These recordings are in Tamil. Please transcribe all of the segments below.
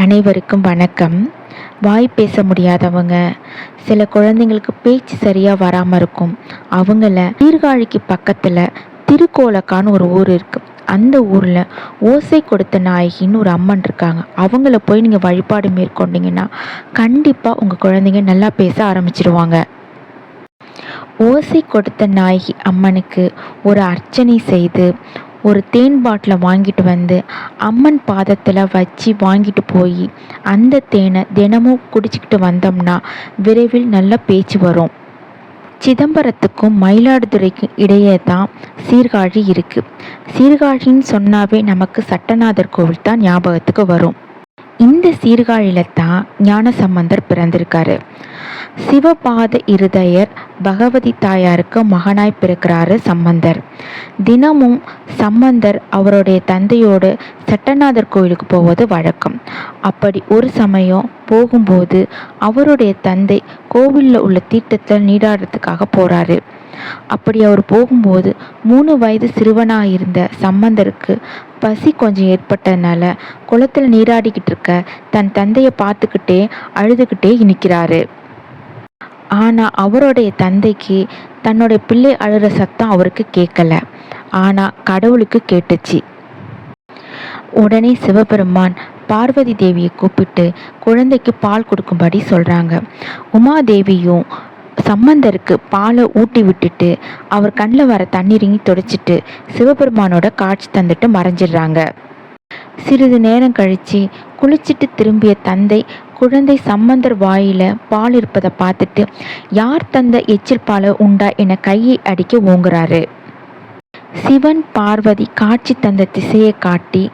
அனைவருக்கும் வணக்கம். வாய் பேச முடியாதவங்க சில குழந்தைங்களுக்கு பேச்சு சரியாக வராமல் இருக்கும். அவங்கள சீர்காழிக்கு பக்கத்தில் திருக்கோலக்கான்னு ஒரு ஊர் இருக்குது அந்த ஊரில் ஓசை கொடுத்த நாயகின்னு ஒரு அம்மன் இருக்காங்க. அவங்கள போய் நீங்கள் வழிபாடு மேற்கொண்டீங்கன்னா கண்டிப்பாக உங்கள் குழந்தைங்க நல்லா பேச ஆரம்பிச்சிருவாங்க. ஓசை கொடுத்த நாயகி அம்மனுக்கு ஒரு அர்ச்சனை செய்து ஒரு தேன் பாட்டிலை வாங்கிட்டு வந்து அம்மன் பாதத்தில் வச்சு வாங்கிட்டு போய் அந்த தேனை தினமும் குடிச்சிக்கிட்டு வந்தோம்னா விரைவில் நல்ல பேச்சு வரும். சிதம்பரத்துக்கும் மயிலாடுதுறைக்கும் இடையே தான் சீர்காழி இருக்குது சீர்காழின்னு சொன்னாவே நமக்கு சட்டநாதர் கோவில் தான் ஞாபகத்துக்கு வரும். இந்த சீர்காழியில் தான் ஞானசம்பந்தர் பிறந்திருக்காரு. சிவபாத இருதயர் பகவதி தாயாருக்கு மகனாய் பிறக்கிறாரு சம்பந்தர். தினமும் சம்பந்தர் அவருடைய தந்தையோடு சட்டநாதர் கோயிலுக்கு போவது வழக்கம். அப்படி ஒரு சமயம் போகும்போது அவருடைய தந்தை கோவிலில் உள்ள தீர்த்தத்தில் நீராடுறதுக்காக போகிறாரு அப்படி அவர் போகும்போது மூணு வயது சிறுவனாக இருந்த சம்பந்தருக்கு பசி கொஞ்சம் ஏற்பட்டதுனால குளத்தில் நீராடிக்கிட்டு இருக்க தன் தந்தையை பார்த்துக்கிட்டே அழுதுகிட்டே நிற்கிறாரு ஆனால் அவருடைய தந்தைக்கு தன்னுடைய பிள்ளை அழுகிற சத்தம் அவருக்கு கேட்கல. ஆனால் கடவுளுக்கு கேட்டுச்சு. உடனே சிவபெருமான் பார்வதி தேவியை கூப்பிட்டு குழந்தைக்கு பால் கொடுக்கும்படி சொல்கிறாங்க உமாதேவியும் சம்பந்தருக்கு பாலை ஊட்டி விட்டுட்டு அவர் கண்ணில் வர தண்ணீரிங்கி தொடச்சிட்டு சிவபெருமானோட காட்சி தந்துட்டு மறைஞ்சிடுறாங்க. சிறிது நேரம் கழித்து குளிச்சிட்டு திரும்பிய தந்தை குழந்தை சம்பந்தர் வாயில பால் இருப்பதை பார்த்துட்டு யார் தந்த எச்சில் பாலை உண்டா என கையை அடிக்க ஓங்குறாரு? சிவன் பார்வதி காட்சி தந்த திசையை காட்டி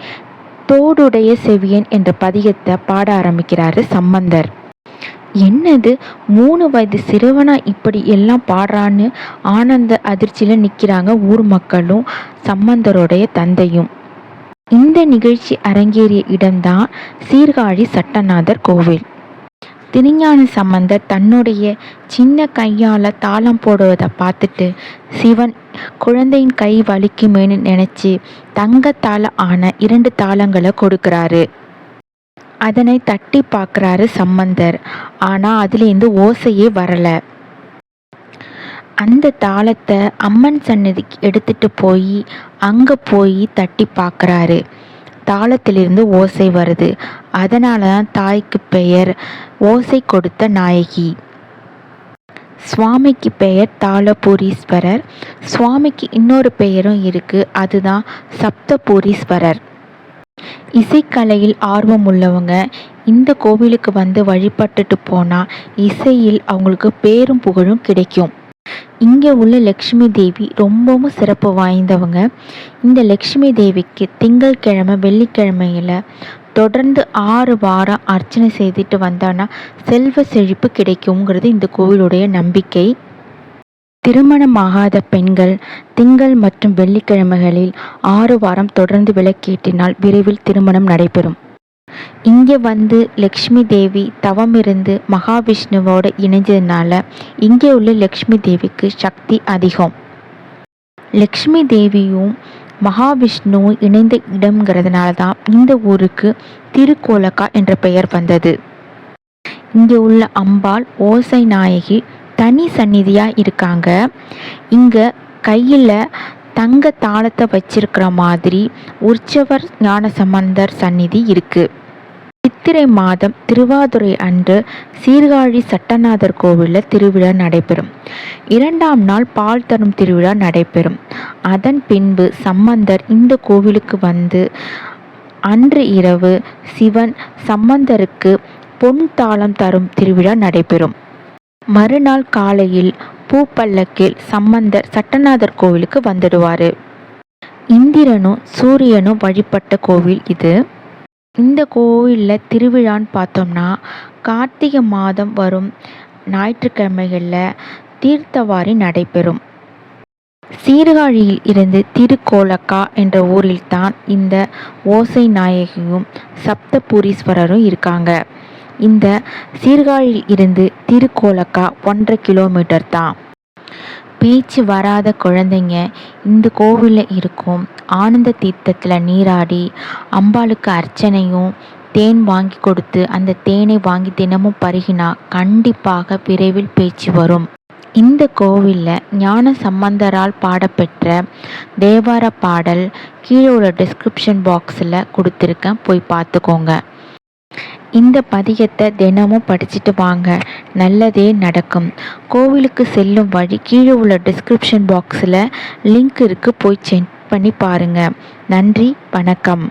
தோடுடைய செவியன் என்ற பதிகத்தை பாட ஆரம்பிக்கிறாரு சம்பந்தர். என்னது? மூணு வயது சிறுவனா இப்படி எல்லாம் பாடுறான்னு? ஆனந்த அதிர்ச்சியில் நிற்கிறாங்க ஊர் மக்களும் சம்பந்தருடைய தந்தையும். இந்த நிகழ்ச்சி அரங்கேறிய இடம்தான் சீர்காழி சட்டநாதர் கோவில். திருஞான சம்பந்தர் தன்னுடைய சின்ன கையால் தாளம் போடுவதை பார்த்துட்டு சிவன் குழந்தையின் கை வலிக்குமேனு நினச்சி தங்கத்தால் ஆன இரண்டு தாளங்களை கொடுக்குறாரு. அதனை தட்டி பார்க்குறாரு சம்பந்தர். ஆனால் அதுலேருந்து ஓசையே வரலை. அந்த தாளத்தை அம்மன் சன்னதிக்கு எடுத்துட்டு போய் அங்கே போய் தட்டி பார்க்குறாரு. தாளத்திலிருந்து ஓசை வருது. அதனால தான் தாய்க்கு பெயர் ஓசை கொடுத்த நாயகி. சுவாமிக்கு பெயர் தாளபூரீஸ்வரர். சுவாமிக்கு இன்னொரு பெயரும் இருக்குது அதுதான் சப்தபூரீஸ்வரர். இசைக்கலையில் ஆர்வம் உள்ளவங்க இந்த கோவிலுக்கு வந்து வழிபட்டுட்டு போனால் இசையில் அவங்களுக்கு பேரும் புகழும் கிடைக்கும். இங்கே உள்ள லக்ஷ்மி தேவி ரொம்பவும் சிறப்பு வாய்ந்தவங்க. இந்த லக்ஷ்மி தேவிக்கு திங்கட்கிழமை வெள்ளிக்கிழமையில் தொடர்ந்து ஆறு வாரம் அர்ச்சனை செய்துட்டு வந்தான்னா செல்வ செழிப்பு கிடைக்குங்கிறது இந்த கோவிலுடைய நம்பிக்கை. திருமணமாகாத பெண்கள் திங்கள் மற்றும் வெள்ளிக்கிழமைகளில் ஆறு வாரம் தொடர்ந்து விளக்கேற்றினால் விரைவில் திருமணம் நடைபெறும். இங்கே வந்து லக்ஷ்மி தேவி தவம் இருந்து மகாவிஷ்ணுவோடு இணைஞ்சதுனால இங்கே உள்ள லக்ஷ்மி தேவிக்கு சக்தி அதிகம். லக்ஷ்மி தேவியும் மகாவிஷ்ணுவும் இணைந்த இடம்ங்கிறதுனால தான் இந்த ஊருக்கு திருக்கோலக்கா என்ற பெயர் வந்தது. இங்கே உள்ள அம்பாள் ஓசை நாயகி தனி சந்நிதியாக இருக்காங்க. இங்கே கையில் தங்க தாளத்தை வச்சிருக்கிற மாதிரி உற்சவர் ஞானசம்பந்தர் சந்நிதி இருக்குது சித்திரை மாதம் திருவாதுரை அன்று சீர்காழி சட்டநாதர் கோவிலில் திருவிழா நடைபெறும். இரண்டாம் நாள் பால் தரும் திருவிழா நடைபெறும். அதன் பின்பு சம்பந்தர் இந்த கோவிலுக்கு வந்து அன்று இரவு சிவன் சம்பந்தருக்கு பொன் தாளம் தரும் திருவிழா நடைபெறும். மறுநாள் காலையில் பூப்பல்லக்கில் சம்பந்தர் சட்டநாதர் கோவிலுக்கு வந்துடுவார். இந்திரனும் சூரியனும் வழிபட்ட கோவில் இது. இந்த கோவிலில் திருவிழான்னு பார்த்தோம்னா கார்த்திகை மாதம் வரும் ஞாயிற்றுக்கிழமைகளில் தீர்த்தவாரி நடைபெறும். சீர்காழியில் இருந்து திருக்கோலக்கா என்ற ஊரில் தான் இந்த ஓசை நாயகியும் சப்தபுரீஸ்வரரும் இருக்காங்க. இந்த சீர்காழியில் இருந்து திருக்கோலக்கா ஒன்றரை கிலோமீட்டர் தான் பேச்சு வராத குழந்தைங்க இந்த கோவிலில் இருக்கும். ஆனந்த தீர்த்தத்தில் நீராடி அம்பாளுக்கு அர்ச்சனையும் தேன் வாங்கி கொடுத்து அந்த தேனை வாங்கி தினமும் பருகினா கண்டிப்பாக விரைவில் பேச்சு வரும். இந்த கோவிலில் ஞான சம்பந்தரால் பாடப்பெற்ற தேவார பாடல் கீழே உள்ள டிஸ்கிரிப்ஷன் பாக்ஸில் கொடுத்துருக்கேன். போய் பார்த்துக்கோங்க. இந்த பதிகத்தை தினமும் படிச்சுட்டு வாங்க. நல்லதே நடக்கும். கோவிலுக்கு செல்லும் வழி கீழே உள்ள டிஸ்கிரிப்ஷன் பாக்ஸில் லிங்க் இருக்குது போய் செக் பண்ணி பாருங்கள் நன்றி வணக்கம்.